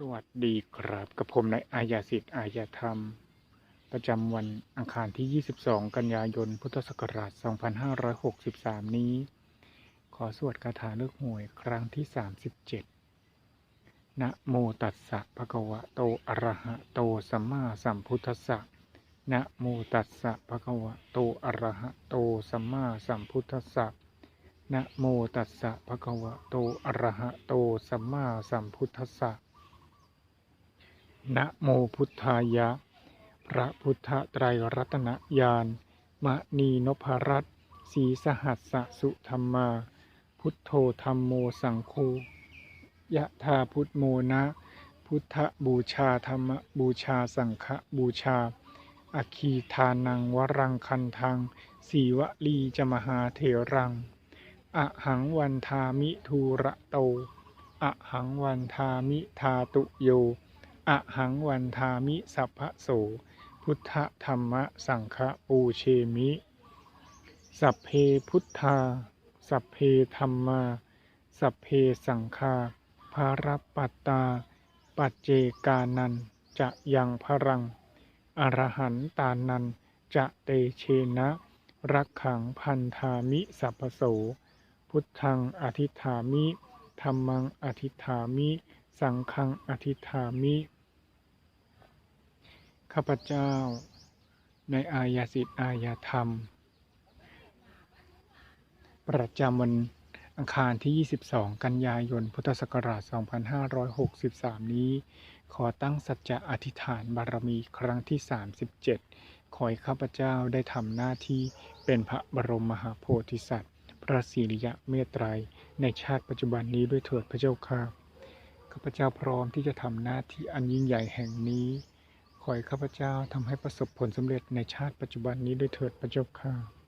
สวัสดีครับกับผมในายอายาสิทธิ์อายาธรรม ประจำวันอังคารที่ 22 กันยายน พุทธศักราช 2563 นี้ ขอสวดคาถาเลือกหวยครั้งที่ 37 นะโมตัสสะภะคะวะโตอะระหะโตสัมมาสัมพุทธัสสะนะโมตัสสะภะคะวะโตอะระหะโตสัมมาสัมพุทธัสสะนะโมตัสสะภะคะวะโตอะระหะโตสัมมาสัมพุทธัสสะ นะโมพุทธายะ พระพุทธไตรรัตนญาณมณีนพรัตน์ศรีสหัสสสุธรรมา พุทโธธรรมโมสังโฆยะธาพุทโมนะ พุทธบูชาธรรมบูชาสังฆบูชา อคคีทานังวรังคันทัง สีวลีจมหาเถรังอะหังวันทามิทูระโตอะหังวันทามิทาตุโย อะหังวันทามิสัพพะโส พุทธธรรมะสังฆปูเชมิ สัพเพพุทธา สัพเพธรรมา สัพเพสังฆาภารับปัตตา ปัจเจกานัน จะยังพรัง อรหันตานัน จะเตเชนะ รักขังพันธามิสัพพโส พุทธังอธิฐามิธรรมังอธิฐามิ สังฆังอธิฐามิ ข้าพเจ้า ในอายาสิทธิอายาธรรม ประจำวันอังคารที่ 22 กันยายน พุทธศักราช 2563 นี้ ขอตั้งสัจจะอธิษฐานบารมีครั้งที่ 37 ขอให้ข้าพเจ้าได้ทำหน้าที่เป็นพระบรมมหาโพธิสัตว์ พระศิริยะเมตไตร ในชาติปัจจุบันนี้ด้วยเถิดพระเจ้าค่ะ ข้าพเจ้าพร้อมที่จะทำหน้าที่อันยิ่งใหญ่แห่งนี้ ขอให้ข้าพเจ้าทำให้ประสบผลสำเร็จในชาติปัจจุบันนี้ด้วยเถิดพระเจ้าค่ะ